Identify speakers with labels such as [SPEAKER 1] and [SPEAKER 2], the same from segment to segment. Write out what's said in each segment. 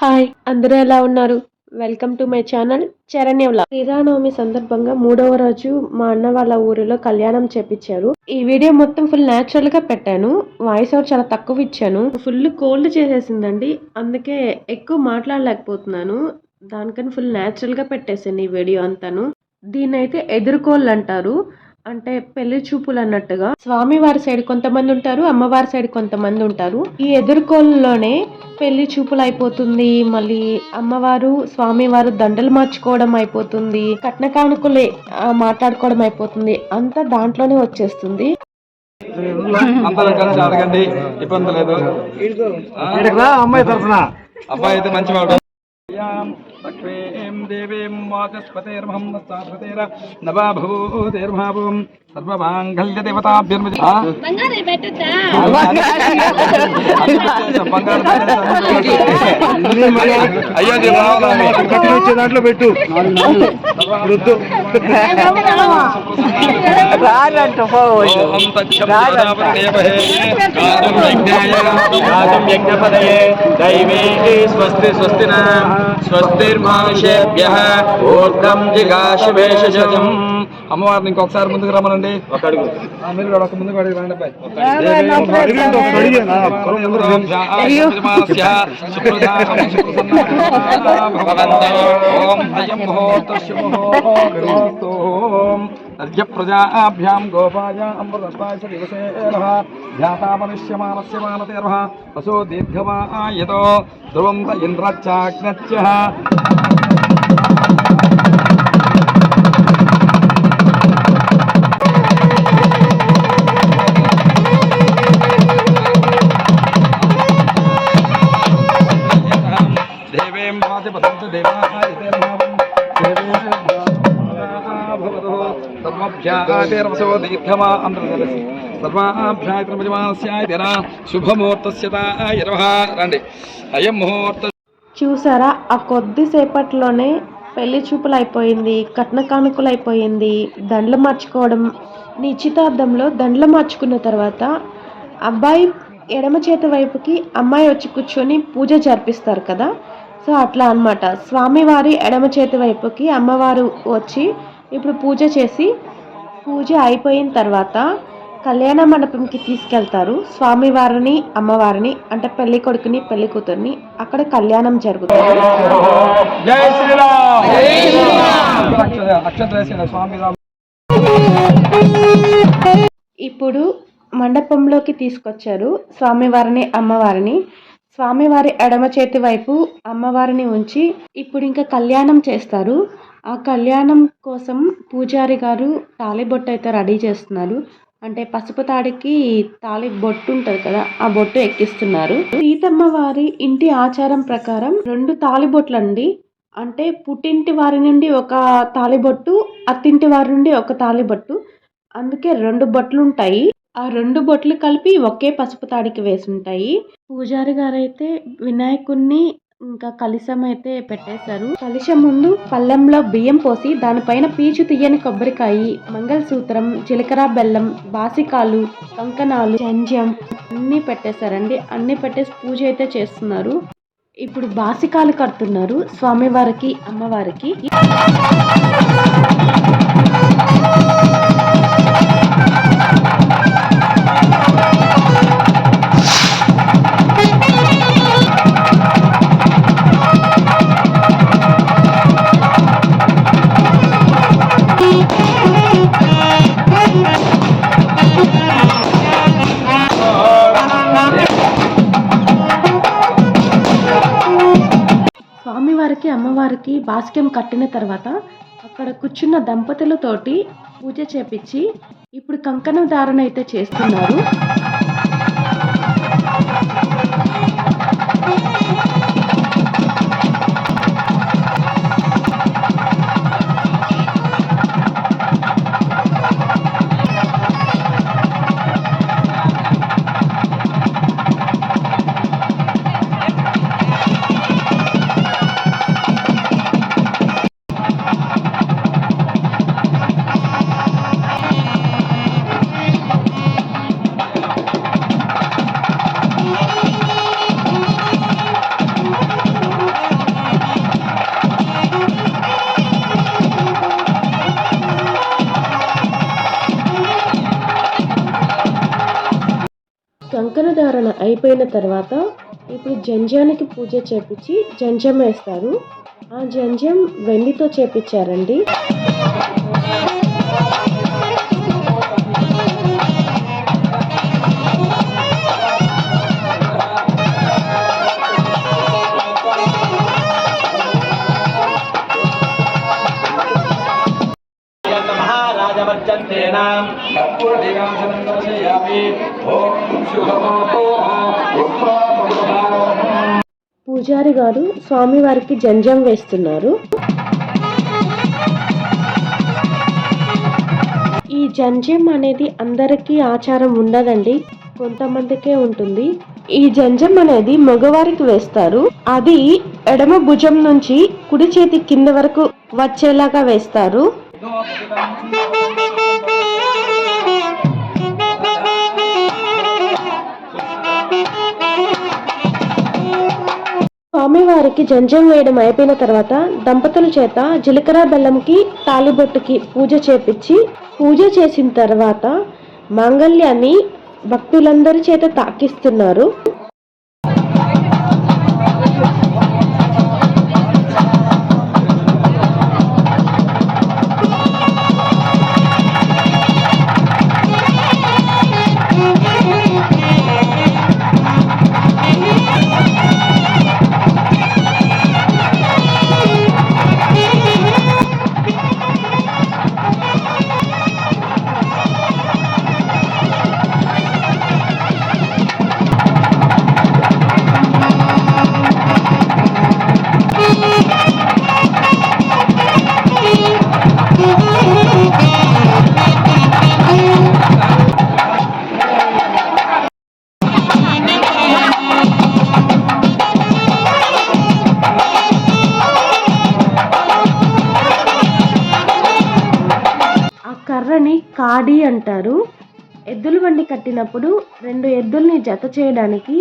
[SPEAKER 1] Hi అందరూ ఎలా ఉన్నారు? వెల్కమ్ టు మై ఛానల్ చరణ్యవల శ్రీరామనవమి సందర్భంగా మూడవ రోజు మా అన్న వాళ్ళ ఊరిలో కళ్యాణం చేపించారు ఈ వీడియో మొత్తం ఫుల్ న్యాచురల్గా పెట్టాను. వాయిస్ ఓవర్ చాలా తక్కువ ఇచ్చాను. ఫుల్ కోల్డ్ చేసేసిందండి. అందుకే ఎక్కువ మాట్లాడలేకపోతున్నాను. దానికని ఫుల్ న్యాచురల్గా పెట్టేసాను ఈ వీడియో అంతాను. దీన్ని అయితే ఎదుర్కోళ్ళు అంటారు. అంటే పెళ్ళి చూపులు అన్నట్టుగా స్వామి వారి సైడ్ కొంతమంది ఉంటారు అమ్మవారి సైడ్ కొంతమంది ఉంటారు. ఈ ఎదుర్కోళ్ళలోనే పెళ్ళి చూపులు అయిపోతుంది మళ్ళీ అమ్మవారు స్వామి వారు దండలు మార్చుకోవడం అయిపోతుంది కట్న కానుకలే ఆ, మాట్లాడుకోవడం అయిపోతుంది అంతా దాంట్లోనే వచ్చేస్తుంది.
[SPEAKER 2] అడగండి ఇబ్బంది లేదు.
[SPEAKER 3] అమ్మాయి తరఫున.
[SPEAKER 2] అబ్బాయి అయితే మంచివాడు. लक्ष्मीं देवीं वाचस्पतेर्महं वस्तापतेर नवा भूतेर्महाभुवम् అయ్యో
[SPEAKER 3] దాంట్లో పెట్టు.
[SPEAKER 2] స్వస్తి స్వస్తిన స్వస్తిర్మానుషేభ్య ఊర్ధం జిగాశుభేషజం అమ్మవారిని ఇంకొకసారి ముందుకు రమ్మనండి. ఒక అడుగు. మీరు ఒక ముందుకు అడుగు అర్ఘ్య ప్రజాభ్యాం గోపాయ అమృతస్వాయ దివసే ధ్యాతా మనుష్యమానస్య మానతేర్వః వసో దీర్ఘమాయతో ధ్రువం త రండి। అయం ముహూర్త
[SPEAKER 1] చూసారా? ఆ కొద్దిసేపట్లోనే పెళ్ళి చూపులు అయిపోయింది కట్న కానుకలు అయిపోయింది దండలు మార్చుకోవడం నిశ్చితార్థంలో దండలు మార్చుకున్న తర్వాత అబ్బాయి ఎడమ చేతి వైపుకి అమ్మాయి వచ్చి కూర్చొని పూజ జరిపిస్తారు కదా? సో అట్లా అన్నమాట. స్వామివారి ఎడమ చేతి వైపుకి అమ్మవారు వచ్చి ఇప్పుడు పూజ చేసి పూజ అయిపోయిన తర్వాత కళ్యాణ మండపంకి తీసుకెళ్తారు. స్వామివారిని అమ్మవారిని అంటే పెళ్ళి కొడుకుని పెళ్ళి కూతుర్ని అక్కడ కళ్యాణం జరుగుతుంది.
[SPEAKER 2] జై శ్రీరామ్! అక్షత వేసిన స్వామి రామ్.
[SPEAKER 1] ఇప్పుడు మండపంలోకి తీసుకొచ్చారు స్వామివారిని అమ్మవారిని. స్వామివారి ఎడమ చేతి వైపు అమ్మవారిని ఉంచి ఇప్పుడు ఇంకా కళ్యాణం చేస్తారు. ఆ కళ్యాణం కోసం పూజారి గారు తాళిబొట్టు అయితే రెడీ చేస్తున్నారు. అంటే పసుపు తాడికి తాళి బొట్టు ఉంటుంది కదా ఆ బొట్టు ఎక్కిస్తున్నారు. సీతమ్మ వారి ఇంటి ఆచారం ప్రకారం రెండు తాళి అండి అంటే పుట్టింటి వారి నుండి ఒక తాళిబొట్టు అత్తింటి వారి నుండి ఒక తాళిబొట్టు అందుకే రెండు బొట్లు ఉంటాయి ఆ రెండు బొట్లు కలిపి ఒకే పసుపు తాడికి వేసి ఉంటాయి పూజారి గారైతే వినాయకుణ్ణి ఇంకా కలిశం అయితే పెట్టేశారు. కలిశం ముందు పళ్ళెంలో బియ్యం పోసి దానిపైన పీచు తీయని కొబ్బరికాయ మంగళసూత్రం జీలకర్ర బెల్లం బాసికాలు కంకణాలు జంజం అన్నీ పెట్టేశారండి. అన్నీ పెట్టేసి పూజ అయితే చేస్తున్నారు. ఇప్పుడు బాసికాలు కడుతున్నారు స్వామివారికి అమ్మవారికి. అమ్మవారికి బాస్కెం కట్టిన తర్వాత అక్కడ కూర్చున్న దంపతులతోటి పూజ చేపించి ఇప్పుడు కంకణం ధారణ అయితే చేస్తున్నారు. నామకరణ అయిపోయిన తర్వాత ఇప్పుడు జంజానికి పూజ చేపించి జంజం వేస్తారు. ఆ జంజం వెండితో చేపించారండి. పూజారి గారు స్వామివారికి జంజం వేస్తున్నారు. ఈ జంజం అనేది అందరికీ ఆచారం ఉండదండి కొంతమందికే ఉంటుంది. ఈ జంజం అనేది మగవారికి వేస్తారు. అది ఎడమ భుజం నుంచి కుడి చేతి కింద వరకు వచ్చేలాగా వేస్తారు. స్వామివారికి జంజం వేయడం అయిపోయిన తర్వాత దంపతుల చేత జీలకర్ర బెల్లంకి తాలిబొట్టుకి పూజ చేపించి పూజ చేసిన తర్వాత మాంగళ్యాన్ని భక్తులందరి చేత తాకిస్తున్నారు. కర్రని అంటారు. ఎద్దుల బండి కట్టినప్పుడు రెండు ఎద్దుల్ని జత చేయడానికి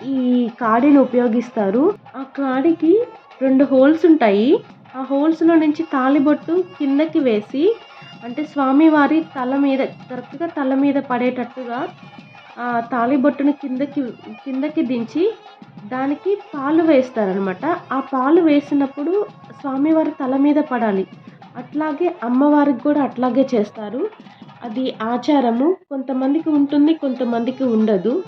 [SPEAKER 1] ఈ కాడిని ఉపయోగిస్తారు. ఆ కాడికి రెండు హోల్స్ ఉంటాయి. ఆ హోల్స్లో నుంచి తాలిబొట్టు కిందకి వేసి అంటే స్వామివారి తల మీద కరెక్ట్గా తల మీద పడేటట్టుగా ఆ తాలిబొట్టును కిందకి కిందకి దించి దానికి పాలు వేస్తారనమాట ఆ పాలు వేసినప్పుడు స్వామివారి తల మీద పడాలి. అట్లాగే అమ్మవారికి కూడా అట్లాగే చేస్తారు. అది ఆచారము. కొంతమందికి ఉంటుంది కొంతమందికి ఉండదు.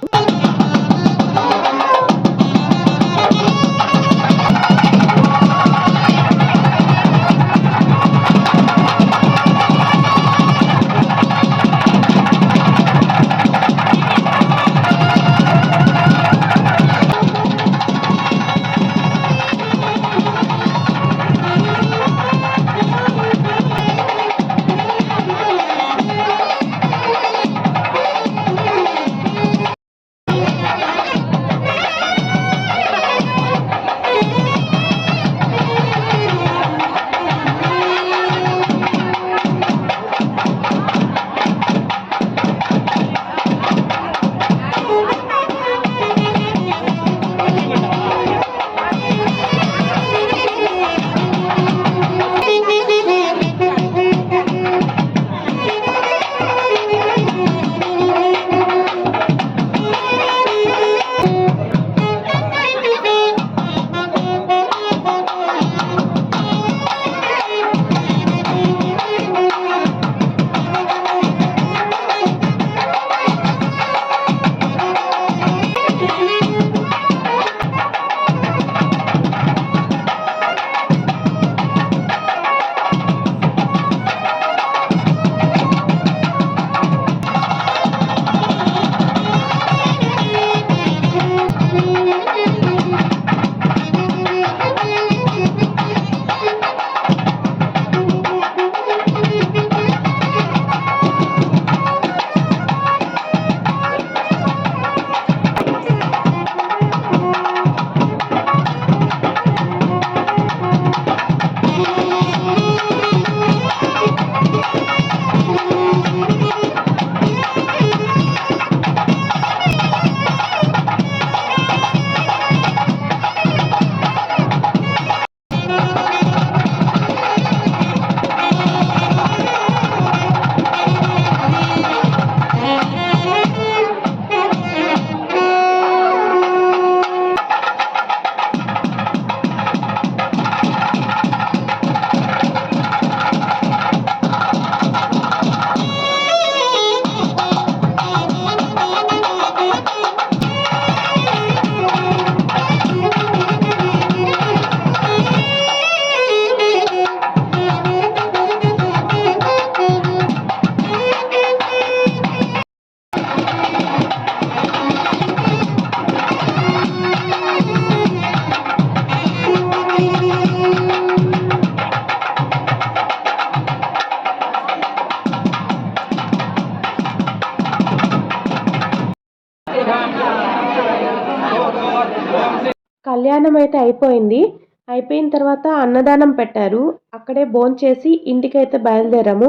[SPEAKER 1] కళ్యాణం అయితే అయిపోయింది. అయిపోయిన తర్వాత అన్నదానం పెట్టారు. అక్కడే భోంచేసి ఇంటికైతే బయలుదేరాము.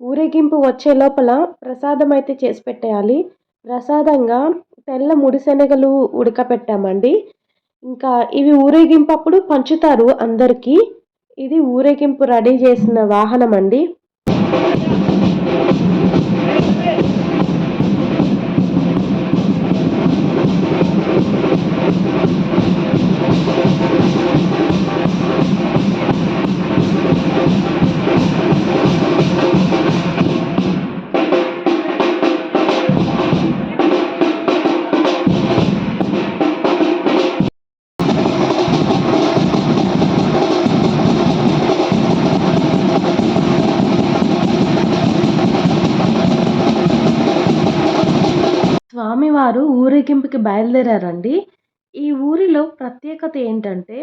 [SPEAKER 1] ఊరేగింపు వచ్చే లోపల ప్రసాదం అయితే చేసి పెట్టేయాలి. ప్రసాదంగా తెల్ల ముడిశనగలు ఉడకపెట్టామండి. ఇంకా ఇవి ఊరేగింపు అప్పుడు పంచుతారు అందరికీ. ఇది ఊరేగింపు రెడీ చేసిన వాహనం అండి ఊరేగింపుకి బయలుదేరారండి. ఈ ఊరిలో ప్రత్యేకత ఏంటంటే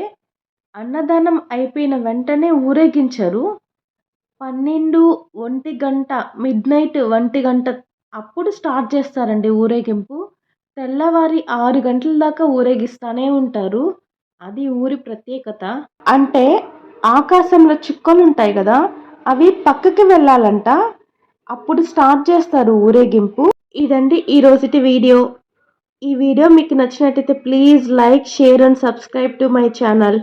[SPEAKER 1] అన్నదానం అయిపోయిన వెంటనే ఊరేగించరు. పన్నెండు ఒంటి గంట మిడ్ నైట్ ఒంటి గంట అప్పుడు స్టార్ట్ చేస్తారండి ఊరేగింపు. తెల్లవారి ఆరు గంటల దాకా ఊరేగిస్తూనే ఉంటారు. అది ఊరి ప్రత్యేకత. అంటే ఆకాశంలో చుక్కలు ఉంటాయి కదా అవి పక్కకి వెళ్ళాలంట. అప్పుడు స్టార్ట్ చేస్తారు ఊరేగింపు. ఇదండి ఈ రోజుటి వీడియో. ఈ వీడియో మీకు నచ్చినట్టయితే please like share and subscribe to my channel.